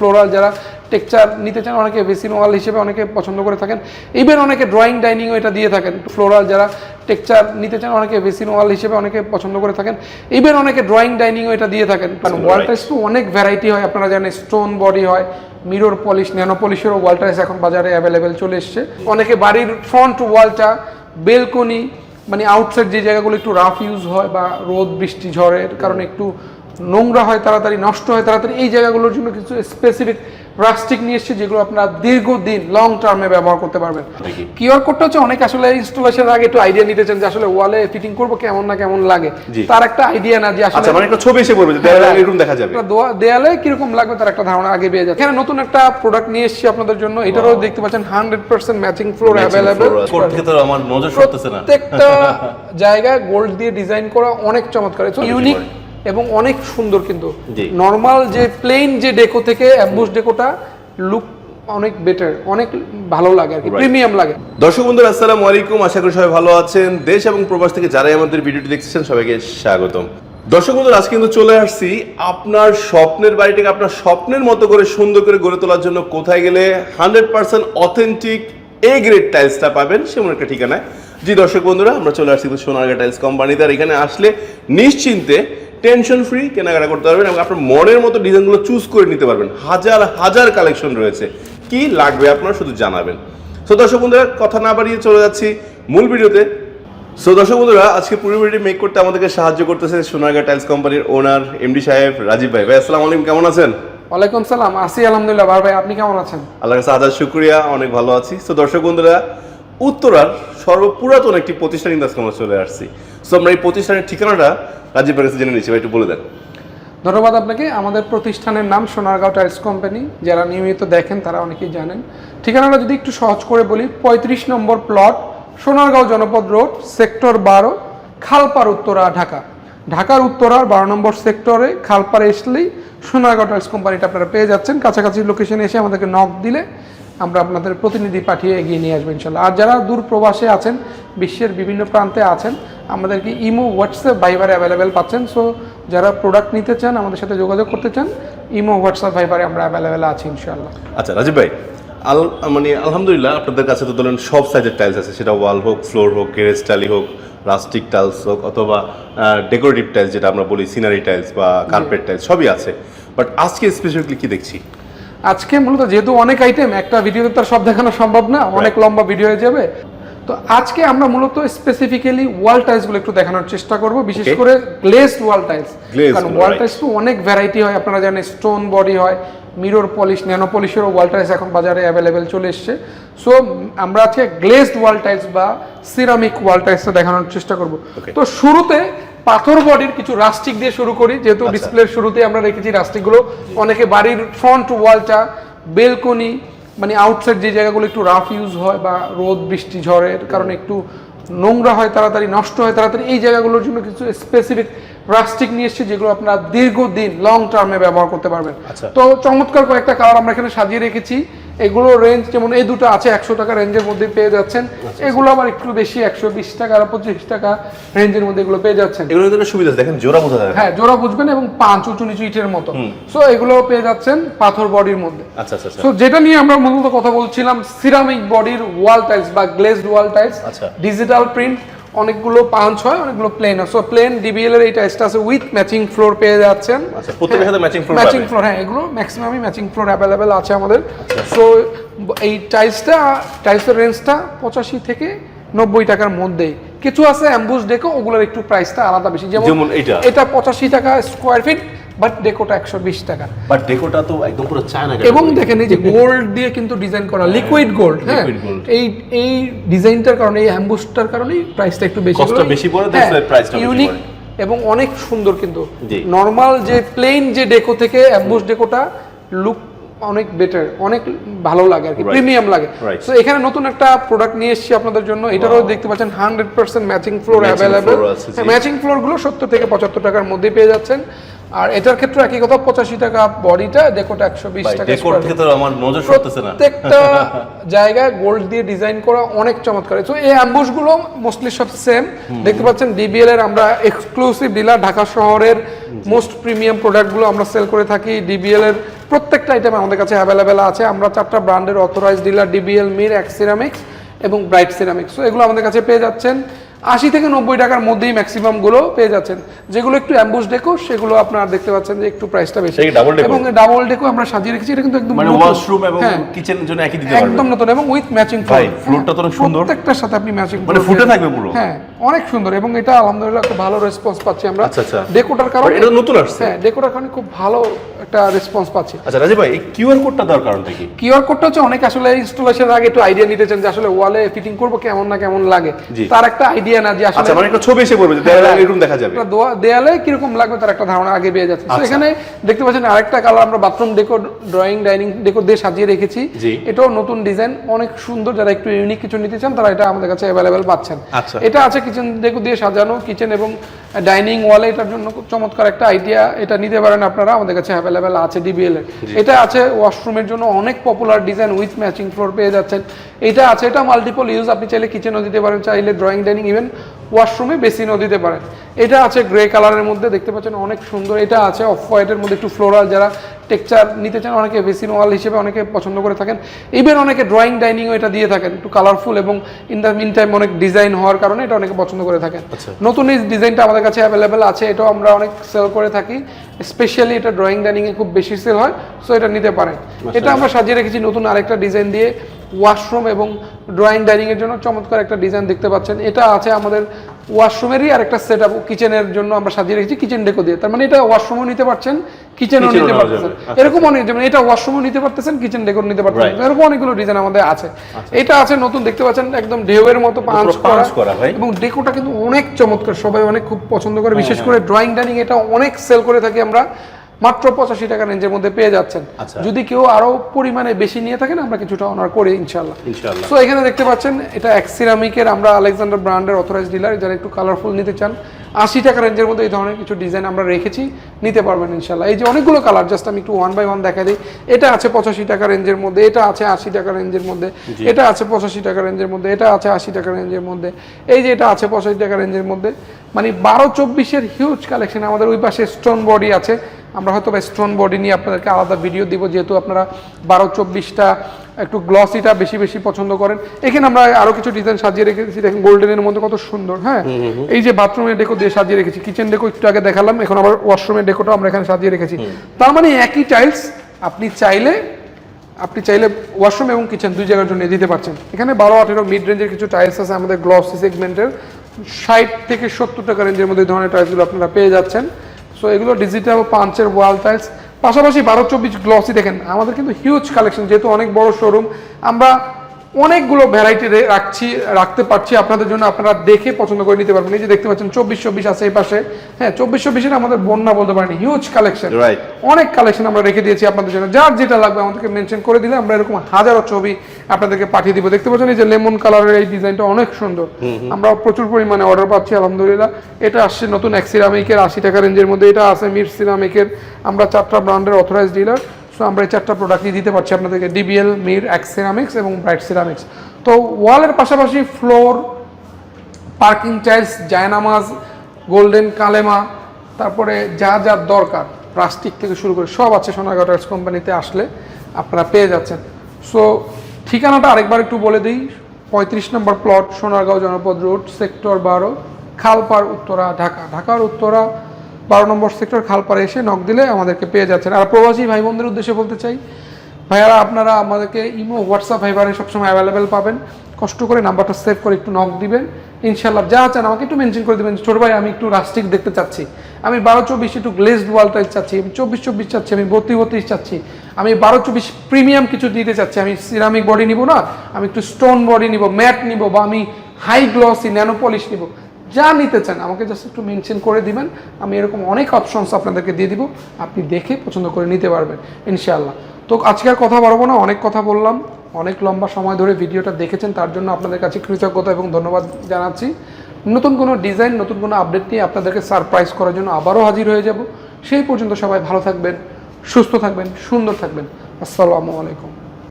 Floral যারা texture নিতে চান অনেকে বেসিন ওয়াল হিসেবে অনেকে পছন্দ করে থাকেন। ইভেন অনেকে ড্রয়িং ডাইনিংও এটা দিয়ে থাকেন। ফ্লোরাল যারা টেক্সচার নিতে চান অনেকে বেসিন ওয়াল হিসেবে অনেকে পছন্দ করে থাকেন। ইভেন অনেকে ড্রয়িং ডাইনিংও এটা দিয়ে থাকেন। কারণ ওয়াল টাইস তো অনেক ভ্যারাইটি হয়। আপনারা জানেন স্টোন বডি হয় মিরর পলিশ ন্যানো পলিশেরও ওয়াল টাইস এখন বাজারে অ্যাভেলেবেল চলে এসছে। অনেকে বাড়ির ফ্রন্ট ওয়ালটা বেলকনি মানে আউটসাইড যে জায়গাগুলো একটু রাফ ইউজ হয় বা রোদ বৃষ্টি ঝড়ের কারণে একটু নোংরা হয় তাড়াতাড়ি নষ্ট হয় তাড়াতাড়ি এই জায়গাগুলোর জন্য কিছু স্পেসিফিক রাস্টিক নিয়ে এসেছে যেগুলো আপনারা দীর্ঘদিন লং টার্মে ব্যবহার করতে পারবেন। কিউআর কোডটা হচ্ছে অনেক আসলে ইনস্টলেশনের আগে একটু আইডিয়া নিতে চান যে আসলে ওয়ালে ফিটিং করব কেমন না কেমন লাগে। তার একটা আইডিয়া না যে আচ্ছা আসলে মানে একটা ছবি এসে পড়বে যে দেয়ালে এরকম দেখা যাবে। দেয়ালে কীরকম লাগবে তার একটা ধারণা আগে পেয়ে যাবে এখানে নতুন একটা প্রোডাক্ট নিয়ে এসেছি আপনাদের জন্য। এটারও দেখতে পাচ্ছেন hundred percent matching floor available code তো আমার নজর সরতেছে না। প্রত্যেকটা জায়গায় গোল্ড দিয়ে ডিজাইন করা অনেক চমৎকার। ইউনিক এবং অনেক সুন্দর কিন্তু। নর্মাল যে প্লেন যে ডেকো থেকে অ্যাম্বুস ডেকোটা লুক অনেক বেটার অনেক ভালো লাগে আর কি প্রিমিয়াম লাগে। দর্শক বন্ধুরা আসসালামু আলাইকুম। আশা করি সবাই ভালো আছেন। দেশ এবং প্রবাস থেকে যারাই আমাদের ভিডিওটি দেখছেন সবাইকে স্বাগতম। দর্শক বন্ধুরা আজকে কিন্তু চলে আসছি আপনার স্বপ্নের বাড়িটাকে আপনার স্বপ্নের মতো করে সুন্দর করে গড়ে তোলার জন্য কোথায় গেলে hundred percent authentic A grade টাইলসটা পাবেন সেমন একটা ঠিকানায়। জি দর্শক বন্ধুরা আমরা চলে আসছি সোনারগা টাইলস কোম্পানিতে আর এখানে আসলে নিশ্চিন্তে টেনশন ফ্রি কেনাকাটা করতে পারবেন এবং আপনার মনের মতো ডিজাইনগুলো চুজ করে নিতে পারবেন। হাজার হাজার কালেকশন রয়েছে। কি লাগবে আপনার শুধু জানাবেন। সো দর্শক বন্ধুরা কথা না বাড়িয়ে চলে যাচ্ছি মূল ভিডিওতে। সো দর্শক বন্ধুরা আজকে পুরো ভিডিও মেক করতে আমাদেরকে সাহায্য করতেছে সোনারগা টাইলস কোম্পানির ওনার এমডি সাহেব রাজীব ভাই। ভাই আসসালামু আলাইকুম কেমন আছেন? ওয়ালাইকুম সালাম আসি আলহামদুলিল্লাহ। বার ভাই আপনি কেমন আছেন? আল্লাহ কাছে হাজার শুক্রিয়া অনেক ভালো আছি। সো দর্শক বন্ধুরা উত্তরার সর্বপুরাতন একটি প্রতিষ্ঠান ইন্দাজ আমরা চলে আসছি। সো আমরা এই প্রতিষ্ঠানের ঠিকানাটা রাজীব কাছে জেনে নিচ্ছি। ভাই, একটু বলে দেন। ধন্যবাদ আপনাকে। আমাদের প্রতিষ্ঠানের নাম সোনারগাঁও টাইলস কোম্পানি। যারা নিয়মিত দেখেন, তারা অনেকেই জানেন। ঠিকানাটা যদি একটু সহজ করে বলি, পঁয়ত্রিশ নম্বর প্লট, সোনারগাঁও জনপদ রোড, সেক্টর বারো, খালপার উত্তরা, ঢাকা। ঢাকার উত্তরার বারো নম্বর সেক্টরে খালপাড়ে আসলেই সোনারগাঁও টাইলস কোম্পানিটা আপনারা পেয়ে যাচ্ছেন। কাছাকাছি লোকেশনে এসে আমাদেরকে নক দিলে আমরা আপনাদের প্রতিনিধি পাঠিয়ে এগিয়ে নিয়ে আসব ইনশাল্লাহ। আর যারা দূর প্রবাসে আছেন বিশ্বের বিভিন্ন প্রান্তে আছেন আমাদেরকে ইমো হোয়াটসঅ্যাপ ভাইবার অ্যাভেলেবেল পাচ্ছেন। সো যারা প্রোডাক্ট নিতে চান আমাদের সাথে যোগাযোগ করতে চান ইমো হোয়াটসঅ্যাপ ভাইবারে আমরা অ্যাভেলেবেল আছি ইনশাল্লাহ। আচ্ছা রাজীব ভাই আল মানে আলহামদুলিল্লাহ আপনাদের কাছে তো ধরেন সব সাইজের টাইলস আছে। সেটা ওয়াল হোক ফ্লোর হোক গেরেজ টালি হোক প্লাস্টিক টাইলস হোক অথবা ডেকোরেটিভ টাইলস যেটা আমরা বলি সিনারি টাইলস বা কার্পেট টাইলস সবই আছে। বাট আজকে স্পেসিফিকলি কি দেখছি? আজকে মূলত যেহেতু অনেক আইটেম একটা ভিডিওতে তার সব দেখানো সম্ভব না অনেক লম্বা ভিডিও হয়ে যাবে। তো আজকে আমরা মূলত স্পেসিফিক্যালি ওয়াল টাইলসগুলো একটু দেখানোর চেষ্টা করব বিশেষ করে গ্লেসড ওয়াল টাইলস কারণ ওয়াল টাইলস তো অনেক ভ্যারাইটি হয় আপনারা জানেন স্টোন বডি হয় মিরর পলিশ ন্যানো পলিশেরও ওয়াল টাইলস এখন বাজারে অ্যাভেলেবেল চলে এসছে। সো আমরা আজকে গ্লেসড ওয়াল টাইলস বা সিরামিক ওয়াল টাইলসটা দেখানোর চেষ্টা করব। তো শুরুতে পাথর বডির কিছু রাস্টিক দিয়ে শুরু করি যেহেতু আচ্ছা। ডিসপ্লের শুরুতে আমরা রেখেছি রাস্টিকগুলো অনেকে বাড়ির ফ্রন্ট ওয়ালটা বেলকনি মানে আউটসাইড যে জায়গাগুলো একটু রাফ ইউজ হয় বা রোদ বৃষ্টি ঝড়ের কারণে একটু নোংরা হয় তাড়াতাড়ি নষ্ট হয় তাড়াতাড়ি এই জায়গাগুলোর জন্য কিছু স্পেসিফিক প্লাস্টিক নিয়ে এসেছি যেগুলো আপনারা দীর্ঘদিন লং টার্মে ব্যবহার করতে পারবেন আচ্ছা। তো চমৎকার কয়েকটা কালার আমরা এখানে সাজিয়ে রেখেছি এগুলো রেঞ্জ যেমন এই দুটো আছে একশো টাকা রেঞ্জের মধ্যে পেয়ে যাচ্ছেন। এগুলো আবার একটু বেশি একশো বিশ টাকা আর পঁচিশ টাকা রেঞ্জের মধ্যে এগুলো পেয়ে যাচ্ছেন। এগুলো সুবিধা দেখেন জোড়া বোঝা না। হ্যাঁ জোড়া বুঝবেন এবং পাঁচ উঁচু নিচু ইটের মতো। সো এগুলো পেয়ে যাচ্ছেন পাথর বডির মধ্যে। আচ্ছা আচ্ছা আচ্ছা। সো যেটা নিয়ে আমরা মূলত কথা বলছিলাম সিরামিক বডির ওয়াল টাইলস বা গ্লেজড ওয়াল টাইলস আচ্ছা। ডিজিটাল প্রিন্ট অনেকগুলো পাঞ্চ হয় অনেকগুলো প্লেন হয়। সো প্লেন ডিবিএল এর এই টাইসটা আছে উইথ ম্যাচিং ফ্লোর পেয়ে যাচ্ছেন। আচ্ছা প্রত্যেকের সাথে ম্যাচিং ফ্লোর ম্যাচিং ফ্লোর হ্যাঁ এগুলো ম্যাক্সিমামই ম্যাচিং ফ্লোর অ্যাভেলেবেল আছে আমাদের। আচ্ছা। সো এই টাইলসটা টাইলসের রেঞ্জটা পঁচাশি থেকে নব্বই টাকার মধ্যেই। কিছু আছে অ্যাম্বুস ডেকো ওগুলোর একটু প্রাইসটা আলাদা বেশি। যেমন এটা এটা পঁচাশি টাকা স্কোয়ার ফিট বাট ডেকোটা একশো বিশ টাকা। বাট ডেকোটা তো একদম পুরো চায়না এবং দেখেন এই যে গোল্ড দিয়ে কিন্তু ডিজাইন করা লিকুইড গোল্ড হ্যাঁ? এই এই ডিজাইনটার কারণে এই অ্যাম্বুসটার কারণেই প্রাইসটা একটু বেশি Cost বেশি পড়ে, why price ইউনিক এবং অনেক সুন্দর কিন্তু। নর্মাল যে প্লেন যে ডেকো থেকে অ্যাম্বুস ডেকোটা লুক অনেক বেটার অনেক ভালো লাগে আর কি প্রিমিয়াম লাগে. তো এখানে নতুন একটা প্রোডাক্ট নিয়ে এসেছি আপনাদের জন্য এটারও দেখতে পাচ্ছেন hundred percent matching floor available. Matching ফ্লোরগুলো সত্তর থেকে পঁচাত্তর টাকার মধ্যে পেয়ে যাচ্ছেন। আর এটার ক্ষেত্রে একই কথা পঁচাশি টাকা বডিটা ডেকোটা একশো বিশ টাকা আমার নজর সরতেছে না। প্রত্যেকটা জায়গায় গোল্ড দিয়ে ডিজাইন করা অনেক চমৎকার। তো এই অ্যাম্বুশগুলো মোস্টলি সব সেম দেখতে পাচ্ছেন ডিবিএল এর আমরা এক্সক্লুসিভ ডিলার ঢাকা শহরের মোস্ট প্রিমিয়াম প্রোডাক্টগুলো আমরা সেল করে থাকি। ডিবিএল এর প্রত্যেকটা আইটেম আমাদের কাছে অ্যাভেলেবেল আছে। আমরা চারটা ব্র্যান্ডের authorise dealer DBL Mir X ceramics এবং ব্রাইট সিরামিক্স তো এগুলো আমাদের কাছে পেয়ে যাচ্ছেন। আশি থেকে নব্বই টাকার মধ্যেই ম্যাক্সিমামগুলো পেয়ে যাচ্ছেন যেগুলো একটু অ্যাম্বুশ ডেকো সেগুলো আপনারা দেখতে পাচ্ছেন যে একটু প্রাইসটা বেশি? এবং ডাবল ডেকো আমরা সাজিয়ে রেখেছি এটা কিন্তু একদম মানে ওয়াশরুম এবং হ্যাঁ। কিচেনের জন্য একই দিতে একদম নতুন এবং উইথ ম্যাচিং ভাই, floor-টা তো অনেক সুন্দর। প্রত্যেকটার সাথে আপনি ম্যাচিং মানে ফুটে থাকবে পুরো। হ্যাঁ অনেক সুন্দর এবং এটা আলহামদুলিল্লাহ খুব ভালো রেসপন্স পাচ্ছি আমরা আচ্ছা, আচ্ছা। ডেকোটার কারণে এটা নতুন আসছে। হ্যাঁ ডেকোটার কারণে খুব ভালো একটা রেসপন্স পাচ্ছি আচ্ছা রাজীব ভাই এই কিউআর কোডটা দেওয়ার কারণটা কি কিউআর কোডটা হচ্ছে অনেক আসলে ইনস্টলেশনের আগে একটু আইডিয়া নিতে চান যে আসলে ওয়ালে ফিটিং করব কেমন না কেমন লাগে তার একটা আইডিয়া না যে আচ্ছা মানে একটা ছবি এসে পড়বে যে দেয়ালে এরকম দেখা যাবে। একটা দোয়া- দেয়ালে কীরকম লাগবে তার একটা ধারণা আগে পেয়ে যাচ্ছে। তো আচ্ছা। এখানে দেখতে পাচ্ছেন আরেকটা কালার আমরা বাথরুম ড্রয়িং ডাইনিং দিয়ে সাজিয়ে রেখেছি। এটাও নতুন ডিজাইন অনেক সুন্দর। যারা একটু ইউনিক কিছু নিতে চান তারা এটা আমাদের কাছে অ্যাভেলেবেল পাচ্ছেন। আচ্ছা। এটা আছে কিচেন দিয়ে সাজানো কিচেন এবং ডাইনিং ওয়ালে এটার জন্য খুব চমৎকার একটা আইডিয়া এটা নিতে পারেন আপনারা আমাদের কাছে অ্যাভেলেবেল আছে ডিবিএল এর। এটা আছে ওয়াশরুমের জন্য অনেক popular design with matching floor পেয়ে যাচ্ছেন। এটা আছে এটা মাল্টিপল ইউজ আপনি চাইলে কিচেনও দিতে পারেন চাইলে ড্রয়িং ডাইনিং ইভেন ওয়াশরুমে বেসিনও দিতে পারেন এটা আছে গ্রে কালারের মধ্যে দেখতে পাচ্ছেন অনেক সুন্দর। এটা আছে অফ হোয়াইটের মধ্যে একটু ফ্লোরাল যারা টেক্সচার নিতে চান অনেকে বেসিন ওয়াল হিসেবে অনেকে পছন্দ করে থাকেন। ইভেন অনেকে ড্রয়িং ডাইনিংও এটা দিয়ে থাকেন একটু কালারফুল এবং ইন দ্য মিন টাইম অনেক ডিজাইন হওয়ার কারণে এটা অনেকে পছন্দ করে থাকেন। নতুন এই ডিজাইনটা আমাদের কাছে অ্যাভেলেবেল আছে এটাও আমরা অনেক সেল করে থাকি। স্পেশালি এটা ড্রয়িং ডাইনিংয়ে খুব বেশি সেল হয় সো এটা নিতে পারেন। এটা আমরা সাজিয়ে রেখেছি নতুন আরেকটা ডিজাইন দিয়ে। ওয়াশরুম এবং ড্রয়িং ডাইনিং এর জন্য চমৎকার একটা ডিজাইন দেখতে পাচ্ছেন। এটা আছে আমাদের ওয়াশরুমেরই আরেকটা সেট আপ কিচেনের জন্য আমরা সাজিয়ে রেখেছি কিচেন ডেকো দিয়ে। তার মানে এটা ওয়াশরুমও নিতে পারছেন কিচেনও নিতে পারতেছেন আচ্ছা, এরকম অনেক যেমন এটা ওয়াশরুমও নিতে পারতেছেন কিচেন ডেকো নিতে পারতেছেন। আচ্ছা, এরকম অনেকগুলো ডিজাইন আমাদের আছে। এটা আছে নতুন দেখতে পাচ্ছেন একদম ঢেউয়ের মতো পাঁচ করা। এবং ডেকোটা কিন্তু অনেক চমৎকার সবাই অনেক খুব পছন্দ করে বিশেষ করে ড্রয়িং ডাইনিং এটা অনেক সেল করে থাকি আমরা। মাত্র পঁচাশি টাকা রেঞ্জের মধ্যে পেয়ে যাচ্ছেন। আচ্ছা। যদি কেউ আরও পরিমাণে বেশি নিয়ে থাকেন আমরা কিছুটা অনার করি ইনশাল্লাহ ইনশাআল্লাহ। তো এখানে দেখতে পাচ্ছেন এটা এক্সিরামিকের আমরা আলেকজান্ডার ব্র্যান্ডের অথরাইজ ডিলার যারা একটু কালারফুল নিতে চান আশি টাকা রেঞ্জের মধ্যে এই ধরনের কিছু ডিজাইন আমরা রেখেছি নিতে পারবেন ইনশাল্লাহ এই যে অনেকগুলো কালার জাস্ট আমি একটু ওয়ান বাই ওয়ান দেখা দিই। এটা আছে পঁচাশি টাকা রেঞ্জের মধ্যে এটা আছে আশি টাকা রেঞ্জের মধ্যে এটা আছে পঁচাশি টাকা রেঞ্জের মধ্যে এটা আছে আশি টাকা রেঞ্জের মধ্যে। এই যে এটা আছে পঁচাশি টাকা রেঞ্জের মধ্যে মানে বারো চব্বিশের হিউজ কালেকশন আমাদের ওই পাশে স্টোন বডি আছে। আমরা হয়তো বা স্টোন বডি নিয়ে আপনাদেরকে আলাদা ভিডিও দিব যেহেতু আপনারা বারো চব্বিশটা একটু গ্লসিটা বেশি বেশি পছন্দ করেন। এখানে আমরা আরও কিছু ডিজাইন সাজিয়ে রেখেছি। দেখেন গোল্ডেনের মধ্যে কত সুন্দর হ্যাঁ? এই যে বাথরুমের ডেকো দিয়ে সাজিয়ে রেখেছি। কিচেন ডেকো একটু আগে দেখালাম এখন আবার ওয়াশরুমের ডেকোটা আমরা এখানে সাজিয়ে রেখেছি। তার মানে একই টাইলস আপনি চাইলে আপনি চাইলে ওয়াশরুম এবং কিচেন দুই জায়গার জন্য দিতে পারছেন। এখানে বারো আঠেরো মিড রেঞ্জের কিছু টাইলস আছে আমাদের গ্লসি সেগমেন্টের ষাট থেকে সত্তর টাকা রেঞ্জের মধ্যে ধরনের টাইলসগুলো আপনারা পেয়ে যাচ্ছেন। সো এগুলো ডিজিটাল পাঞ্চের ওয়াল টাইলস পাশাপাশি বারো চব্বিশ গ্লসি দেখেন, আমাদের কিন্তু হিউজ কালেকশন যেহেতু অনেক বড় শোরুম আমরা অনেকগুলো ভ্যারাইটি রাখছি রাখতে পারছি। আপনাদের জন্য আপনারা দেখে পছন্দ করে নিতে পারবেন। এই যে দেখতে পাচ্ছেন চব্বিশ চব্বিশ আছে এই পাশে। হ্যাঁ চব্বিশ চব্বিশের আমাদের বন্যা বলতে পারেন হিউজ কালেকশন অনেক কালেকশন আমরা রেখে দিয়েছি আপনাদের জন্য। যার যেটা লাগবে আমাদেরকে মেনশন করে দিলে আমরা এরকম হাজারো ছবি আপনাদেরকে পাঠিয়ে দিব। দেখতে পাচ্ছেন এই যে লেমন কালারের এই ডিজাইনটা অনেক সুন্দর। আমরা প্রচুর পরিমাণে অর্ডার পাচ্ছি আলহামদুলিল্লাহ। এটা আসছে নতুন এক সিরামিকের আশি টাকা রেঞ্জের মধ্যে। এটা আছে মির সিরামিকের আমরা চারটা ব্র্যান্ডের অথরাইজ ডিলার সো আমরা এই চারটা প্রোডাক্টই দিতে পারছি আপনাদেরকে। ডিবিএল মির এক্স সিরামিক্স এবং ব্রাইট সিরামিক্স তো ওয়ালের পাশাপাশি ফ্লোর পার্কিং টাইলস জায়নামাজ গোল্ডেন কালেমা তারপরে যা যা দরকার প্লাস্টিক থেকে শুরু করে সব আছে সোনারগাঁও টাইলস কোম্পানিতে আসলে আপনারা পেয়ে যাচ্ছেন। সো ঠিকানাটা আরেকবার একটু বলে দিই। পঁয়ত্রিশ নম্বর প্লট সোনারগাঁও জনপদ রোড সেক্টর বারো, খালপাড়, উত্তরা, ঢাকা। ঢাকার উত্তরা বারো নম্বর সেক্টর খালপাড়ে এসে নক দিলে আমাদেরকে পেয়ে যাচ্ছেন। আর প্রবাসী ভাই বোনদের উদ্দেশ্যে বলতে চাই, ভাইয়ারা, আপনারা আমাদেরকে ইমো, হোয়াটসঅ্যাপ ভাইবারে সবসময় অ্যাভেলেবেল পাবেন। কষ্ট করে নাম্বারটা সেভ করে একটু নক দিবেন। ইনশাল্লাহ যা চান আমাকে একটু মেনশন করে দেবেন। ছোট ভাই, আমি একটু রাস্টিক দেখতে চাচ্ছি। আমি বারো চব্বিশ একটু গ্লেজড ওয়াল টাইল চাচ্ছি। আমি চব্বিশ চব্বিশ চাচ্ছি, আমি বত্রিশ বত্রিশ চাচ্ছি। আমি বারো চব্বিশ প্রিমিয়াম কিছু নিতে চাচ্ছি। আমি সিরামিক বডি নিব না, আমি একটু স্টোন বডি নিব ম্যাট নিব বা আমি হাই গ্লসি ন্যানো পলিশ নিব। যা নিতে চান, আমাকে জাস্ট একটু মেনশন করে দিবেন। আমি এরকম অনেক অপশনস আপনাদেরকে দিয়ে দিব। আপনি দেখে পছন্দ করে নিতে পারবেন, ইনশাআল্লাহ। তো আজকে আর কথা বাড়বো না, অনেক কথা বললাম। অনেক লম্বা সময় ধরে ভিডিওটা দেখেছেন, তার জন্য আপনাদের কাছে কৃতজ্ঞতা এবং ধন্যবাদ জানাচ্ছি। নতুন কোনো ডিজাইন নতুন কোনো আপডেট নিয়ে আপনাদেরকে সারপ্রাইজ করার জন্য আবারও হাজির হয়ে যাব। সেই পর্যন্ত সবাই ভালো থাকবেন, সুস্থ থাকবেন, সুন্দর থাকবেন। আসসালামু আলাইকুম।